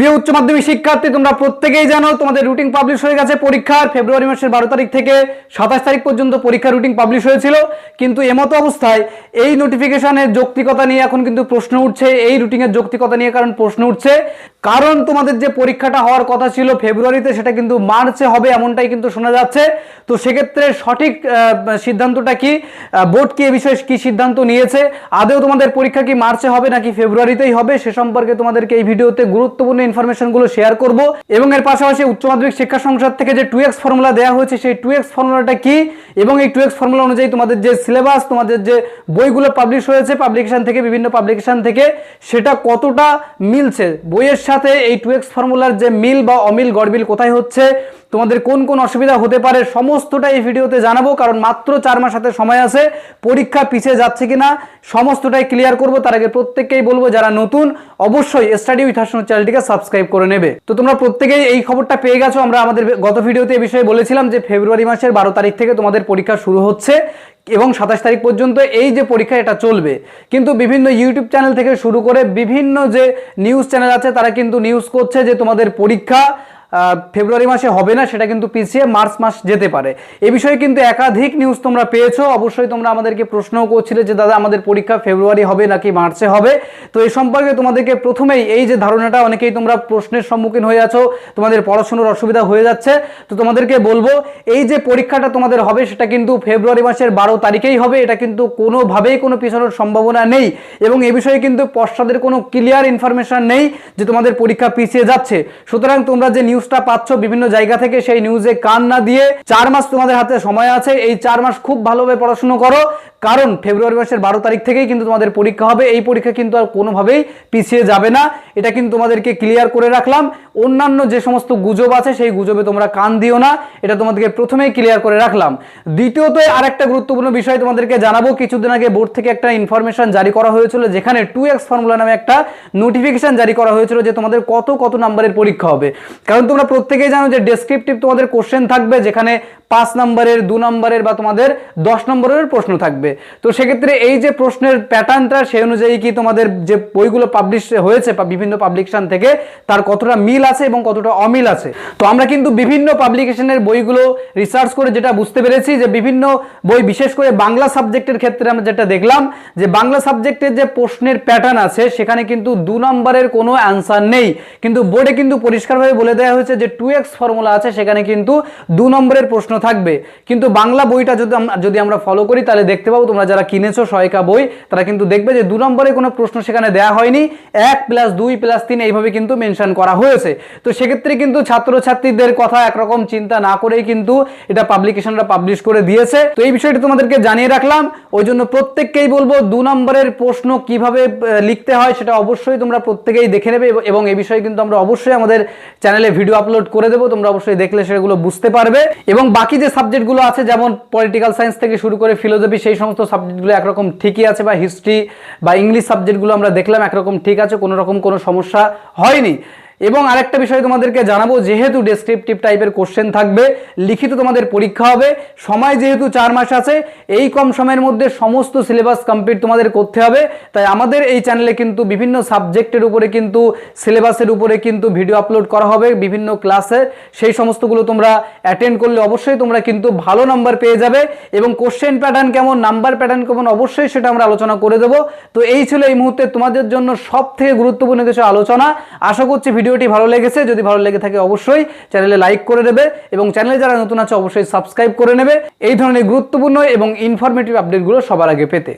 প্রিয় উচ্চ মাধ্যমিক শিক্ষার্থী, তোমরা প্রত্যেকেই জানো তোমাদের রুটিন পাবলিশ হয়ে গেছে পরীক্ষার। ফেব্রুয়ারি মাসের বারো তারিখ থেকে সাতাশ তারিখ পর্যন্ত পরীক্ষার রুটিন পাবলিশ হয়েছিল। কিন্তু এমতো অবস্থায় এই নোটিফিকেশনের যৌক্তিকতা নিয়ে এখন কিন্তু প্রশ্ন উঠছে। এই রুটিনের যৌক্তিকতা নিয়ে কারণ প্রশ্ন উঠছে। কারণ তোমাদের যে পরীক্ষাটা হওয়ার কথা ছিল ফেব্রুয়ারিতে, সেটা কিন্তু মার্চে হবে এমনটাই কিন্তু শোনা যাচ্ছে। তো সেক্ষেত্রে সঠিক সিদ্ধান্তটা কি? বোর্ড কি এ বিষয়ে কি সিদ্ধান্ত নিয়েছে? আদেও তোমাদের পরীক্ষা কি মার্চে হবে নাকি ফেব্রুয়ারিতেই হবে, সে সম্পর্কে তোমাদেরকে এই ভিডিওতে গুরুত্বপূর্ণ ইনফরমেশনগুলো শেয়ার করব। এবং এর পাশাপাশি উচ্চ মাধ্যমিক শিক্ষা সংসদ থেকে যে টু এক্স ফর্মুলা দেওয়া হয়েছে, সেই টু এক্স ফর্মুলাটা কি? এবং এই টু এক্স ফর্মুলা অনুযায়ী তোমাদের যে সিলেবাস, তোমাদের যে বইগুলো পাবলিশ হয়েছে পাবলিকেশন থেকে, বিভিন্ন পাবলিকেশন থেকে, সেটা কতটা মিলছে? বইয়ের সাথে এই টু এক্স ফর্মুলার যে মিল বা অমিল গড়বিল কোথায় হচ্ছে, তোমাদের কোন কোন অসুবিধা হতে পারে সমস্তটা এই ভিডিওতে জানাব, কারণ মাত্র চার মাস হাতে সময় আছে, পরীক্ষা পিছিয়ে যাচ্ছে কিনা সমস্তটাই ক্লিয়ার করব, তার আগে প্রত্যেককেই বলব, যারা নতুন, অবশ্যই স্টাডি উইথ হাসন চ্যানেলটিকে সাবস্ক্রাইব করে নেবে। তো তোমরা প্রত্যেকেই এই খবরটা পেয়ে গেছো, আমরা আমাদের গত ভিডিওতে এই বিষয়ে বলেছিলাম যে, ফেব্রুয়ারি মাসের বারো তারিখ থেকে তোমাদের পরীক্ষা শুরু হচ্ছে। এবং সাতাশ তারিখ পর্যন্ত এই যে পরীক্ষা এটা চলবে। কিন্তু বিভিন্ন ইউটিউব চ্যানেল থেকে শুরু করে বিভিন্ন যে নিউজ চ্যানেল আছে, তারা কিন্তু নিউজ করছে যে তোমাদের পরীক্ষা ফেব্রুয়ারি মাসে হবে না, সেটা কিন্তু পিছিয়ে মার্চ মাস যেতে পারে। এ বিষয়ে কিন্তু একাধিক নিউজ তোমরা পেয়েছ। অবশ্যই তোমরা আমাদেরকে প্রশ্নও করছিলে যে, দাদা, আমাদের পরীক্ষা ফেব্রুয়ারি হবে নাকি মার্চে হবে? তো এই সম্পর্কে তোমাদেরকে প্রথমেই এই যে ধারণাটা, অনেকেই তোমরা প্রশ্নের সম্মুখীন হয়ে আছো, তোমাদের পড়াশোনার অসুবিধা হয়ে যাচ্ছে। তো তোমাদেরকে বলব, এই যে পরীক্ষাটা তোমাদের হবে, সেটা কিন্তু ফেব্রুয়ারি মাসের বারো তারিখেই হবে। এটা কিন্তু কোনোভাবেই কোনো পিছানোর সম্ভাবনা নেই এবং এ বিষয়ে কিন্তু পশ্চাদের কোনো ক্লিয়ার ইনফরমেশন নেই যে, তোমাদের পরীক্ষা পিছিয়ে যাচ্ছে। সুতরাং তোমরা যে নিউজটা পাচ্ছ বিভিন্ন জায়গা থেকে সেই নিউজে কান না দিয়ে চার মাস তোমাদের হাতে সময় আছে। এই চার মাস খুব ভালোভাবে পড়াশুনো করো। কারণ ফেব্রুয়ারি মাসের বারো তারিখ থেকেই কিন্তু তোমাদের পরীক্ষা হবে। এই পরীক্ষা কিন্তু আর কোনোভাবেই পিছিয়ে যাবে না। এটা কিন্তু তোমাদেরকে ক্লিয়ার করে রাখলাম। অন্যান্য যে সমস্ত গুজব আছে, সেই গুজবে তোমরা কান দিও না। এটা তোমাদেরকে প্রথমেই ক্লিয়ার করে রাখলাম। দ্বিতীয়ত আরেকটা গুরুত্বপূর্ণ বিষয় তোমাদেরকে জানাব। কিছুদিন আগে বোর্ড থেকে একটা ইনফরমেশন জারি করা হয়েছিল, যেখানে টু এক্স ফর্মুলা নামে একটা নোটিফিকেশন জারি করা হয়েছিল যে তোমাদের কত কত নাম্বারের পরীক্ষা হবে। কারণ তোমরা প্রত্যেকেই জানো যে ডেসক্রিপটিভ তোমাদের কোশ্চেন থাকবে, যেখানে পাঁচ নম্বরের, দু নম্বরের বা তোমাদের দশ নম্বরের প্রশ্ন থাকবে। তো সেক্ষেত্রে এই যে প্রশ্নের প্যাটার্নটা, সেই অনুযায়ী কি তোমাদের যে বইগুলো পাবলিশ হয়েছে বা বিভিন্ন পাবলিকেশন থেকে, তার কতটা মিল আছে এবং কতটা অমিল আছে? তো আমরা কিন্তু বিভিন্ন পাবলিকেশনের বইগুলো রিসার্চ করে যেটা বুঝতে পেরেছি যে বিভিন্ন বই, বিশেষ করে বাংলা সাবজেক্টের ক্ষেত্রে আমরা যেটা দেখলাম যে বাংলা সাবজেক্টের যে প্রশ্নের প্যাটার্ন আছে, সেখানে কিন্তু দু নম্বরের কোনো অ্যান্সার নেই। কিন্তু বোর্ডে কিন্তু পরিষ্কারভাবে বলে দেওয়া হয়েছে যে টু এক্স ফর্মুলা আছে, সেখানে কিন্তু দু নম্বরের প্রশ্ন থাকবে। কিন্তু বাংলা বইটা যদি যদি আমরা ফলো করি, তাহলে দেখতে পাবো তোমরা যারা কিনেছো সহায়িকা বই, তারা কিন্তু দেখবে যে দু নম্বরে কোনো প্রশ্ন সেখানে দেওয়া হয়নি। এক প্লাস দুই প্লাস তিন এইভাবে কিন্তু মেনশন করা হয়েছে। তো সেক্ষেত্রে কিন্তু ছাত্রছাত্রীদের কথা একরকম চিন্তা না করেই কিন্তু এটা পাবলিকেশনরা পাবলিশ করে দিয়েছে। তো এই বিষয়টি তোমাদেরকে জানিয়ে রাখলাম। ওই জন্য প্রত্যেককেই বলব, দু নম্বরের প্রশ্ন কীভাবে লিখতে হয় সেটা অবশ্যই তোমরা প্রত্যেকেই দেখে নেবে এবং- এবং এই বিষয়ে কিন্তু আমরা অবশ্যই আমাদের চ্যানেলে ভিডিও আপলোড করে দেবো। তোমরা অবশ্যই দেখলে সেগুলো বুঝতে পারবে। এবং বাকি যে সাবজেক্টগুলো আছে, যেমন পলিটিক্যাল সায়েন্স থেকে শুরু করে ফিলোসফি, সেই সমস্ত সাবজেক্টগুলো একরকম ঠিকই আছে বা হিস্ট্রি বা ইংলিশ সাবজেক্টগুলো আমরা দেখলাম একরকম ঠিক আছে, কোনো রকম কোনো সমস্যা হয়নি। এবং আরেকটা বিষয় তোমাদেরকে জানাব, যেহেতু ডেসক্রিপটিভ টাইপের কোশ্চেন থাকবে, লিখিত তোমাদের পরীক্ষা হবে, সময় যেহেতু চার মাস আছে, এই কম সময়ের মধ্যে সমস্ত সিলেবাস কমপ্লিট তোমাদের করতে হবে। তাই আমাদের এই চ্যানেলে কিন্তু বিভিন্ন সাবজেক্টের উপরে কিন্তু সিলেবাসের উপরে কিন্তু ভিডিও আপলোড করা হবে, বিভিন্ন ক্লাসে সেই সমস্তগুলো তোমরা অ্যাটেন্ড করলে অবশ্যই তোমরা কিন্তু ভালো নাম্বার পেয়ে যাবে এবং কোশ্চেন প্যাটার্ন কেমন নাম্বার প্যাটার্ন কেমন অবশ্যই সেটা আমরা আলোচনা করে দেবো। তো এই ছিল এই মুহূর্তে তোমাদের জন্য সব থেকে গুরুত্বপূর্ণ কিছু আলোচনা। আশা করছি ভিডিওটি ভালো লেগেছে, যদি ভালো লেগে থাকে অবশ্যই চ্যানেলে লাইক করে দেবে এবং চ্যানেলে যারা নতুন আছে অবশ্যই সাবস্ক্রাইব করে নেবে। এই ধরনের গুরুত্বপূর্ণ এবং ইনফরমেটিভ আপডেটগুলো সবার আগে পেতে।